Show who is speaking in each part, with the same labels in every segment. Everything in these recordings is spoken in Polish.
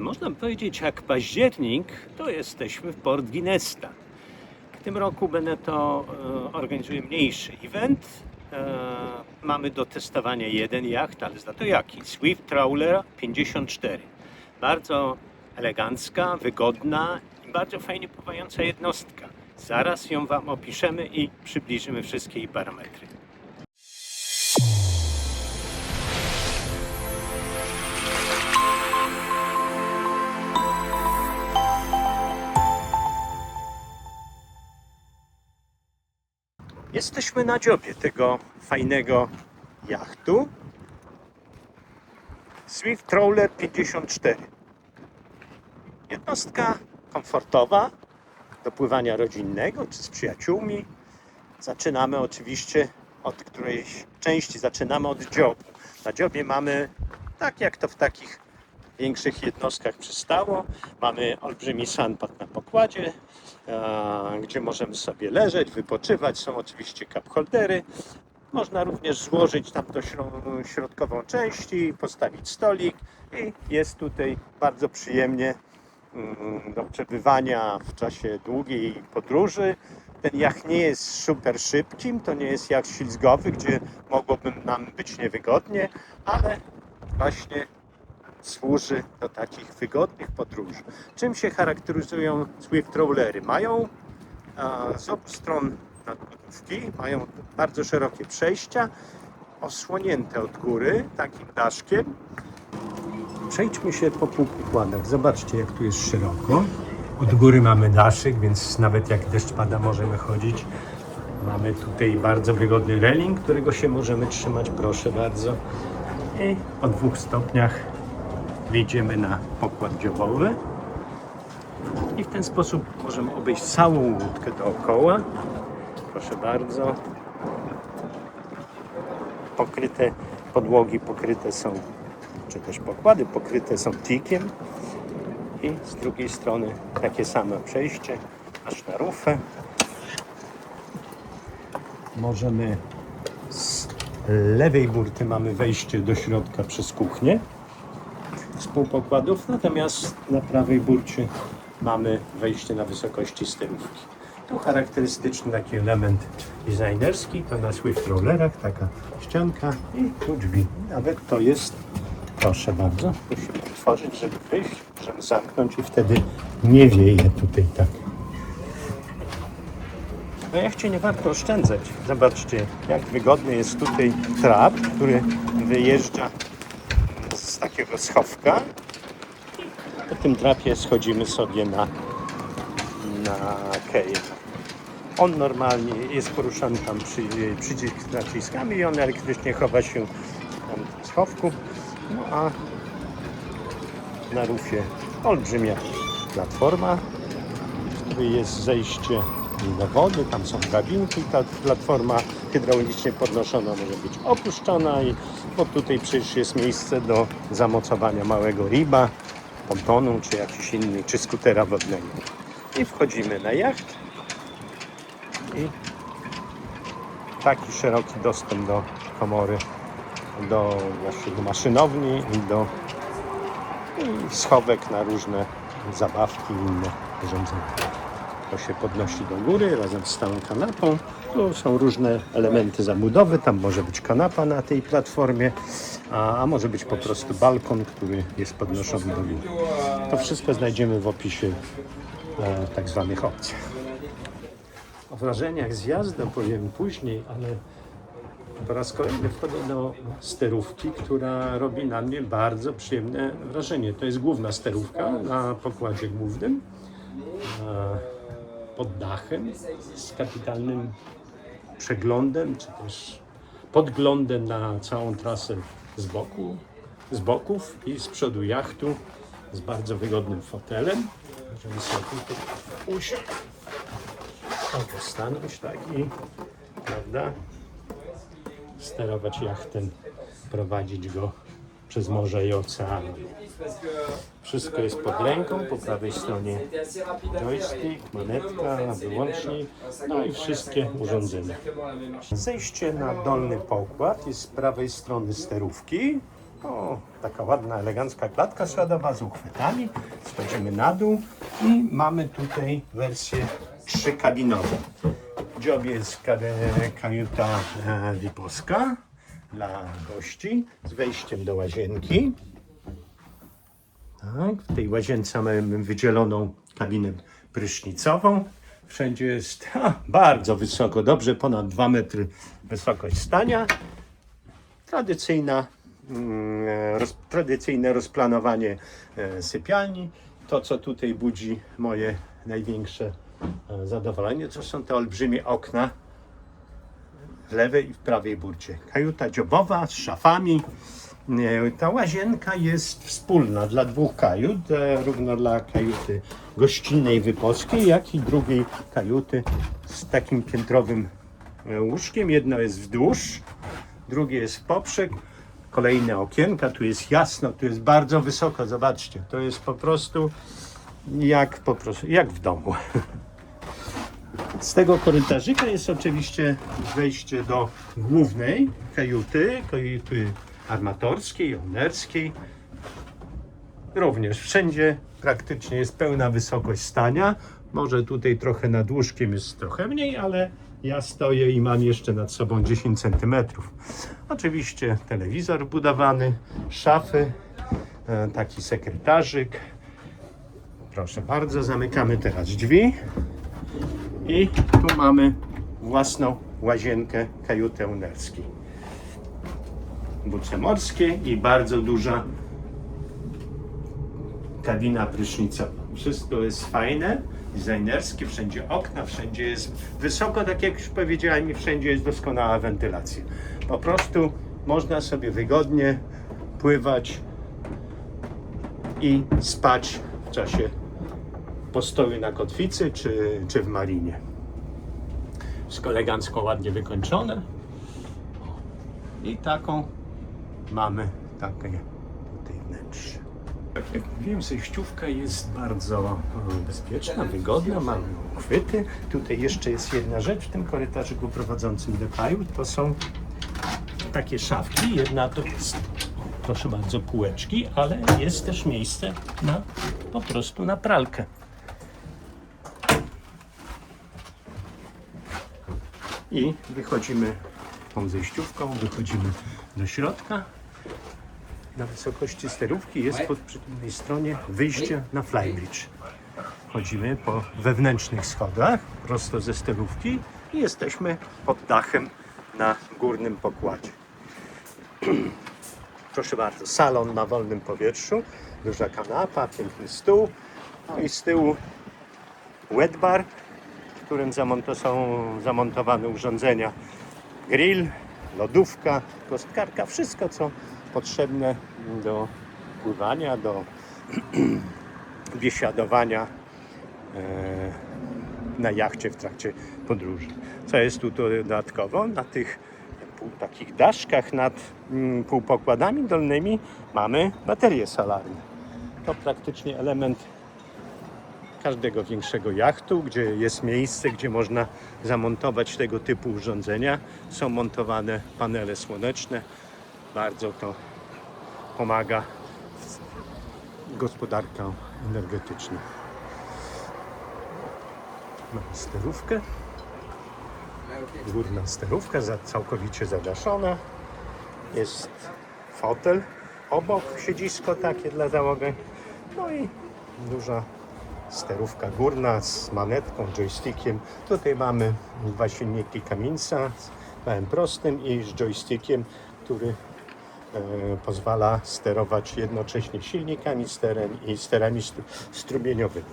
Speaker 1: Można powiedzieć, jak październik, to jesteśmy w Port Ginesta. W tym roku będę to e, organizuję mniejszy event. E, mamy do testowania jeden jacht, ale za to jaki? Swift Trawler 54. Bardzo elegancka, wygodna i bardzo fajnie pływająca jednostka. Zaraz ją Wam opiszemy i przybliżymy wszystkie jej parametry. Jesteśmy na dziobie tego fajnego jachtu. Swift Trawler 54. Jednostka komfortowa do pływania rodzinnego czy z przyjaciółmi. Zaczynamy oczywiście od którejś części, zaczynamy od dziobu. Na dziobie mamy, tak jak to w takich większych jednostkach przystało, mamy olbrzymi sandpad na pokładzie, e, gdzie możemy sobie leżeć, wypoczywać. Są oczywiście cup holdery. Można również złożyć tam to śro- środkową część i postawić stolik. I jest tutaj bardzo przyjemnie mm, do przebywania w czasie długiej podróży. Ten jacht nie jest super szybkim, to nie jest jacht ślizgowy, gdzie mogłoby nam być niewygodnie, ale właśnie służy do takich wygodnych podróży. Czym się charakteryzują Swift Trawlery? Mają a, z obu stron nadbudówki, mają bardzo szerokie przejścia, osłonięte od góry takim daszkiem. Przejdźmy się po półpokładach. Zobaczcie, jak tu jest szeroko. Od góry mamy daszek, więc nawet jak deszcz pada, możemy chodzić. Mamy tutaj bardzo wygodny reling, którego się możemy trzymać, proszę bardzo. I po dwóch stopniach wyjdziemy na pokład dziobowy. I w ten sposób możemy obejść całą łódkę dookoła. Proszę bardzo. Pokryte podłogi pokryte są, czy też pokłady pokryte są tikiem. I z drugiej strony takie same przejście aż na rufę. Możemy z lewej burty mamy wejście do środka przez kuchnię z półpokładów, natomiast na prawej burcie mamy wejście na wysokości sterówki. Tu charakterystyczny taki element designerski, to na Swift Rollerach, taka ścianka i tu drzwi. Nawet to jest, proszę bardzo, musimy otworzyć, żeby wyjść, żeby zamknąć i wtedy nie wieje tutaj tak. Na jachcie nie warto oszczędzać. Zobaczcie, jak wygodny jest tutaj trap, który wyjeżdża takiego schowka. Po tym trapie schodzimy sobie na, na keję. On normalnie jest poruszany tam przy, przycisk naciskami i on elektrycznie chowa się tam w schowku. No a na rufie olbrzymia platforma, w której jest zejście wody, tam są drabinki, ta platforma hydraulicznie podnoszona może być opuszczona i bo tutaj przecież jest miejsce do zamocowania małego riba, pontonu czy jakiś inny, czy skutera wodnego. I wchodzimy na jacht i taki szeroki dostęp do komory, do właśnie do maszynowni i do i schowek na różne zabawki i inne urządzenia. To się podnosi do góry razem z całą kanapą. Tu są różne elementy zabudowy. Tam może być kanapa na tej platformie, a, a może być po prostu balkon, który jest podnoszony do góry. To wszystko znajdziemy w opisie e, tak zwanych opcjach. O wrażeniach z jazdy powiem później, ale po raz kolejny wchodzę do sterówki, która robi na mnie bardzo przyjemne wrażenie. To jest główna sterówka na pokładzie głównym, pod dachem, z kapitalnym przeglądem, czy też podglądem na całą trasę z boku, z boków i z przodu jachtu, z bardzo wygodnym fotelem. Możemy sobie usiąść, albo stanąć tak i, prawda, sterować jachtem, prowadzić go przez morze i ocean. Wszystko jest pod ręką, po prawej stronie joystick, monetka, wyłącznik, no i wszystkie urządzenia. Zejście na dolny pokład jest z prawej strony sterówki. O, taka ładna, elegancka klatka schodowa z uchwytami. Schodzimy na dół i mamy tutaj wersję trzykabinową. W dziobie jest ka- kajuta VIP-owska dla gości z wejściem do łazienki. Tak, w tej łazience mamy wydzieloną kabinę prysznicową. Wszędzie jest ha, bardzo wysoko, dobrze ponad 2 metry wysokość stania. Tradycyjna, mm, roz, tradycyjne rozplanowanie e, sypialni. To, co tutaj budzi moje największe e, zadowolenie, to są te olbrzymie okna w lewej i w prawej burcie. Kajuta dziobowa z szafami. Ta łazienka jest wspólna dla dwóch kajut, e, równo dla kajuty gościnnej wyposkiej, jak i drugiej kajuty z takim piętrowym e, łóżkiem. Jedno jest wzdłuż, drugie jest w poprzek. Kolejne okienka, tu jest jasno, tu jest bardzo wysoko, zobaczcie, to jest po prostu jak, po prostu, jak w domu. Z tego korytarzyka jest oczywiście wejście do głównej kajuty, kajuty armatorskiej, ownerskiej. Również wszędzie praktycznie jest pełna wysokość stania. Może tutaj trochę nad łóżkiem jest trochę mniej, ale ja stoję i mam jeszcze nad sobą 10 cm. Oczywiście telewizor wbudowany, szafy, e, taki sekretarzyk. Proszę bardzo, zamykamy teraz drzwi. I tu mamy własną łazienkę kajuty ownerskiej. Buce morskie i bardzo duża kabina prysznicowa. Wszystko jest fajne, designerskie, wszędzie okna, wszędzie jest wysoko, tak jak już powiedziałem, i wszędzie jest doskonała wentylacja. Po prostu można sobie wygodnie pływać i spać w czasie postoju na kotwicy czy, czy w marinie. Wszystko elegancko, ładnie wykończone. I taką mamy takie tutaj wnętrze. Jak mówiłem, zejściówka jest bardzo e, bezpieczna, wygodna, mamy uchwyty. Tutaj jeszcze jest jedna rzecz w tym korytarzyku prowadzącym do kajut, to są takie szafki. Jedna to jest, proszę bardzo, półeczki, ale jest też miejsce na po prostu na pralkę. I wychodzimy tą zejściówką, wychodzimy do środka. Na wysokości sterówki jest po przeciwnej stronie wyjście na flybridge. Chodzimy po wewnętrznych schodach prosto ze sterówki i jesteśmy pod dachem na górnym pokładzie. Proszę bardzo, salon na wolnym powietrzu, duża kanapa, piękny stół, no i z tyłu wet bar, którym są zamontowane urządzenia grill, lodówka, kostkarka, wszystko co potrzebne do pływania, do biesiadowania e, na jachcie w trakcie podróży. Co jest tu dodatkowo? Na tych takich daszkach nad mm, półpokładami dolnymi mamy baterie solarne. To praktycznie element każdego większego jachtu, gdzie jest miejsce, gdzie można zamontować tego typu urządzenia. Są montowane panele słoneczne. Bardzo to pomaga w gospodarkę energetyczną. Mamy sterówkę. Górna sterówka całkowicie zadaszona. Jest fotel obok, siedzisko takie dla załogi. No i duża sterówka górna z manetką, joystickiem. Tutaj mamy dwa silniki Kaminsa z małym prostym i z joystickiem, który e, pozwala sterować jednocześnie silnikami sterem i sterami stru, strumieniowymi.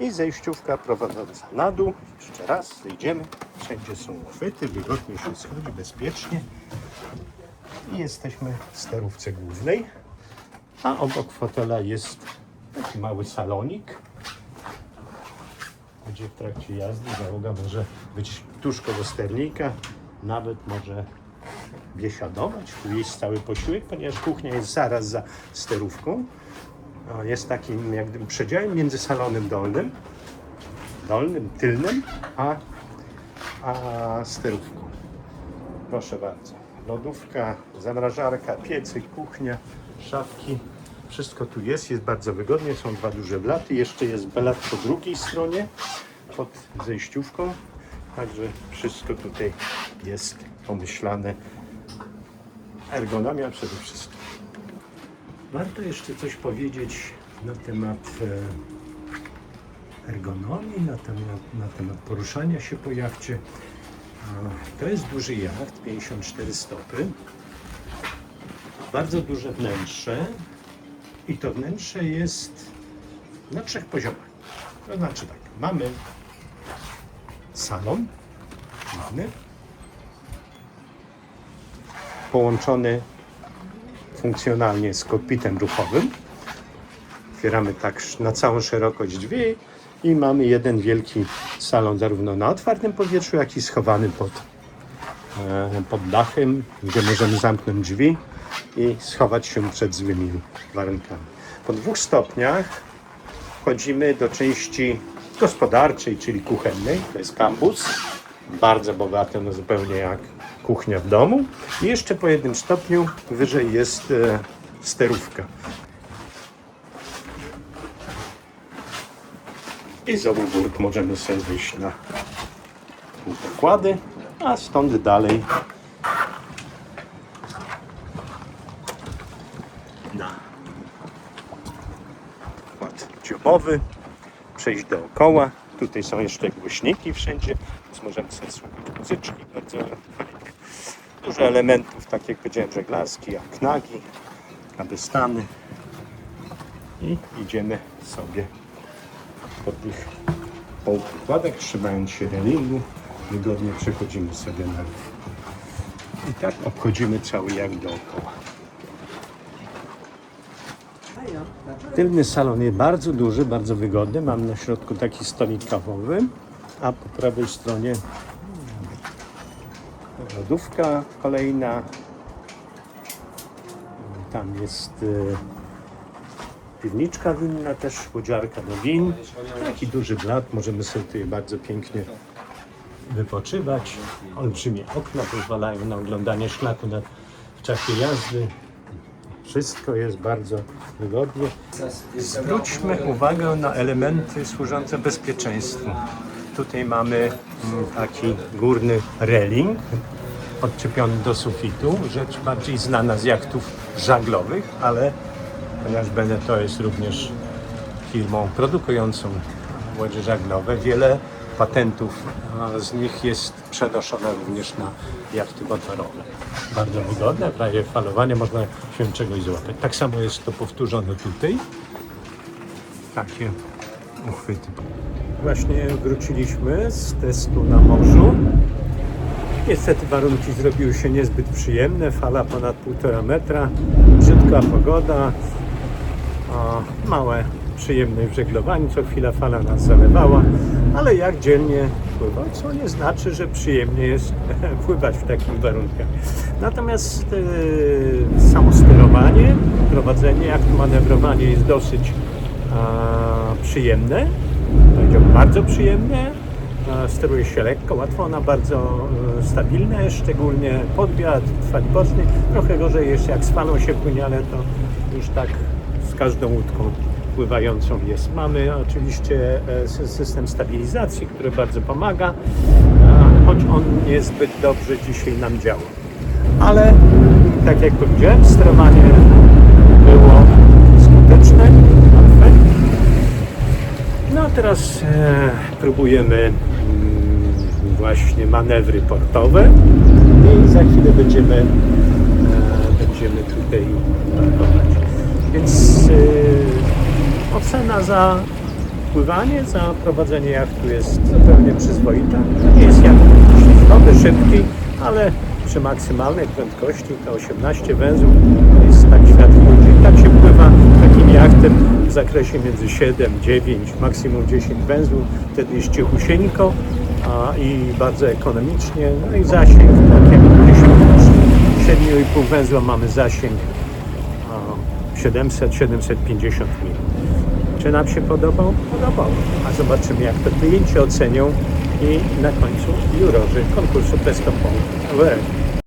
Speaker 1: I zejściówka prowadząca na dół. Jeszcze raz zejdziemy. Wszędzie są uchwyty, wygodnie się schodzi, bezpiecznie. I jesteśmy w sterówce głównej. A obok fotela jest taki mały salonik, gdzie w trakcie jazdy załoga może być tuż koło sternika, nawet może biesiadować, tu jeść cały posiłek, ponieważ kuchnia jest zaraz za sterówką. Jest takim jak gdyby przedziałem między salonem dolnym, dolnym, tylnym, a, a sterówką. Proszę bardzo. lodówka, zamrażarka, piecyk, kuchnia, szafki. Wszystko tu jest, jest bardzo wygodnie. Są dwa duże blaty. Jeszcze jest belat po drugiej stronie, pod zejściówką. Także wszystko tutaj jest pomyślane. Ergonomia przede wszystkim. Warto jeszcze coś powiedzieć na temat e, ergonomii, na temat, na temat poruszania się po jachcie. To jest duży jacht, 54 stopy. Bardzo duże wnętrze. I to wnętrze jest na trzech poziomach. To znaczy tak, mamy salon główny, połączony funkcjonalnie z kokpitem ruchowym. Otwieramy tak na całą szerokość drzwi i mamy jeden wielki salon zarówno na otwartym powietrzu, jak i schowany pod, e, pod dachem, gdzie możemy zamknąć drzwi i schować się przed złymi warunkami. Po dwóch stopniach wchodzimy do części gospodarczej, czyli kuchennej. To jest kampus, bardzo bogaty, no zupełnie jak kuchnia w domu. I jeszcze po jednym stopniu wyżej jest e, sterówka. I z obu burg możemy sobie wyjść na pokłady, a stąd dalej na przejść dookoła. Tutaj są jeszcze głośniki wszędzie, więc możemy sobie słuchać muzyczki bardzo. Dużo elementów, tak jak powiedziałem, żeglarski, jak knagi, kabestany. I idziemy sobie po tych pokładach, trzymając się relingu, wygodnie przechodzimy sobie na. I tak obchodzimy cały jak dookoła. Tylny salon jest bardzo duży, bardzo wygodny. Mam na środku taki stolik kawowy, a po prawej stronie lodówka kolejna. Tam jest e, piwniczka winna, też łodziarka do win. Taki duży blat, możemy sobie tutaj bardzo pięknie wypoczywać. Olbrzymie okna pozwalają na oglądanie szlaku na, w czasie jazdy. Wszystko jest bardzo wygodnie. Zwróćmy uwagę na elementy służące bezpieczeństwu. Tutaj mamy mm, taki górny reling odczepiony do sufitu, rzecz bardziej znana z jachtów żaglowych, ale ponieważ Beneteau jest również firmą produkującą łodzie żaglowe, wiele patentów z nich jest przenoszone również na jachty motorowe. Bardzo wygodne, prawie falowanie, można się czegoś złapać. Tak samo jest to powtórzone tutaj. Takie uchwyty. Właśnie wróciliśmy z testu na morzu. Niestety warunki zrobiły się niezbyt przyjemne, fala ponad 1,5 metra, brzydka pogoda, a małe przyjemne w żeglowaniu, co chwila fala nas zalewała, ale jak dzielnie pływać, co nie znaczy, że przyjemnie jest pływać w takich warunkach. Natomiast e, samo sterowanie, prowadzenie, jak manewrowanie jest dosyć przyjemne, powiedziałbym bardzo przyjemne. Steruje się lekko, łatwo, ona bardzo e, stabilna jest, szczególnie pod wiatr, fali bocznej. Trochę gorzej jest jak falą się płynie, ale to już tak z każdą łódką pływającą jest. Mamy oczywiście e, sy- system stabilizacji, który bardzo pomaga, choć on niezbyt dobrze dzisiaj nam działa. Ale tak jak powiedziałem, sterowanie było skuteczne. No a teraz e, próbujemy mm, właśnie manewry portowe i za chwilę będziemy, e, będziemy tutaj parkować. Więc ocena za pływanie, za prowadzenie jachtu jest zupełnie przyzwoita. To nie jest jacht ślizgowy, szybki, ale przy maksymalnej prędkości to 18 węzłów to jest tak świat. Tak się pływa takim jachtem w zakresie między 7, 9, maksimum 10 węzłów. Wtedy jest cichusieńko a, i bardzo ekonomicznie. No i zasięg, tak jak 7,5 węzła mamy zasięg a, 700-750 mil. Czy nam się podobał? Podobał. A zobaczymy, jak to klienci ocenią i na końcu jurorzy konkursu World.